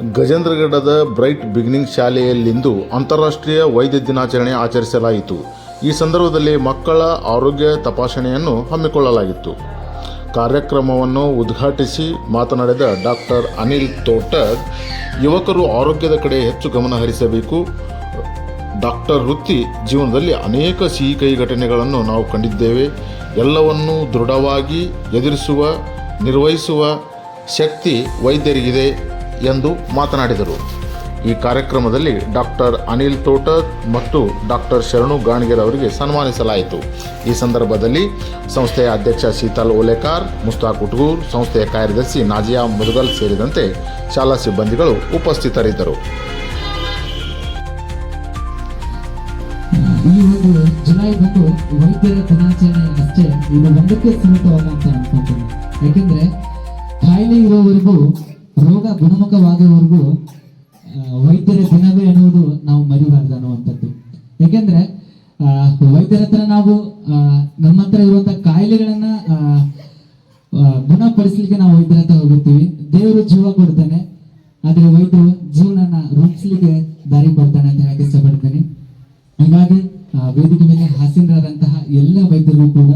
ಗಜೇಂದ್ರಗಢದ bright beginning ಶಾಲೆಯಲ್ಲಿಂದು ಅಂತಾರಾಷ್ಟ್ರೀಯ ವೈದ್ಯ ದಿನಾಚರಣೆ ಆಚರಿಸಲಾಯಿತು. ಈ ಸಂದರ್ಭದಲ್ಲಿ ಮಕ್ಕಳ ಆರೋಗ್ಯ ತಪಾಸಣೆಯನ್ನು ಹಮ್ಮಿಕೊಳ್ಳಲಾಗಿತ್ತು. ಕಾರ್ಯಕ್ರಮವನ್ನು ಉದ್ಘಾಟಿಸಿ ಮಾತನಾಡಿದ ಡಾಕ್ಟರ್ ಅನಿಲ್ ತೋಟದ್ ಯುವಕರು ಆರೋಗ್ಯದ ಕಡೆ ಹೆಚ್ಚು ಗಮನ ಹರಿಸಬೇಕು. ಡಾಕ್ಟರ್ ವೃತ್ತಿ ಜೀವನದಲ್ಲಿ ಅನೇಕ ಸಿಹಿ ಕೈ ಘಟನೆಗಳನ್ನು ನಾವು ಕಂಡಿದ್ದೇವೆ. ಎಲ್ಲವನ್ನೂ ದೃಢವಾಗಿ ಎದುರಿಸುವ, ನಿರ್ವಹಿಸುವ ಶಕ್ತಿ ವೈದ್ಯರಿಗಿದೆ. ಎಂದು ಮಾತನಾಡಿದರು. ಈ ಕಾರ್ಯಕ್ರಮದಲ್ಲಿ ಡಾಕ್ಟರ್ ಅನಿಲ್ ತೋಟರ್ ಮತ್ತು ಡಾಕ್ಟರ್ ಶರಣು ಗಾಣಗೆರ್ ಅವರಿಗೆ ಸನ್ಮಾನಿಸಲಾಯಿತು. ಈ ಸಂದರ್ಭದಲ್ಲಿ ಸಂಸ್ಥೆಯ ಅಧ್ಯಕ್ಷ ಶೀತಲ್ ಓಲೇಕಾರ್, ಮುಸ್ತಾಕ್ ಉಟ್ಗೂರ್, ಸಂಸ್ಥೆಯ ಕಾರ್ಯದರ್ಶಿ ನಾಜಿಯಾ ಮುದಗಲ್ ಸೇರಿದಂತೆ ಶಾಲಾ ಸಿಬ್ಬಂದಿಗಳು ಉಪಸ್ಥಿತರಿದ್ದರು. ಈ ಒಂದು ಜುಲೈ ಬಂದು ವೈದ್ಯರ ದಿನಾಚರಣೆ ಇದು ಒಂದಕ್ಕೆ ಅನ್ಕೊಂತೀನಿ ಯಾಕೆಂದ್ರೆ ಕಾಯಿಲೆ ಇರೋವರೆಗೂ ರೋಗ ಗುಣಮುಖವಾಗುವವರೆಗೂ ವೈದ್ಯರ ದಿನವೇ ಎನ್ನುವುದು ನಾವು ಮರಿಬಾರ್ದು ಅನ್ನುವಂಥದ್ದು. ಯಾಕೆಂದ್ರೆ ವೈದ್ಯರ ಹತ್ರ ನಾವು ನಮ್ಮ ಹತ್ರ ಇರುವಂತ ಕಾಯಿಲೆಗಳನ್ನ ಗುಣಪಡಿಸಲಿಕ್ಕೆ ನಾವು ವೈದ್ಯರ ಹತ್ರ ಹೋಗುತ್ತೀವಿ ದೇವರು ಜೀವ ಕೊಡ್ತಾನೆ, ಆದ್ರೆ ವೈದ್ಯರು ಜೀವನನ ರೂಪಿಸ್ಲಿಕ್ಕೆ ದಾರಿ ಕೊಡ್ತಾನೆ ಅಂತ ಹೇಳಕ್ಕೆ ಇಷ್ಟಪಡ್ತೇನೆ. ಹಾಗಾಗಿ ವೇದಿಕೆ ಮೇಲೆ ಹಾಸೀನರಾದಂತಹ ಎಲ್ಲ ವೈದ್ಯರು ಕೂಡ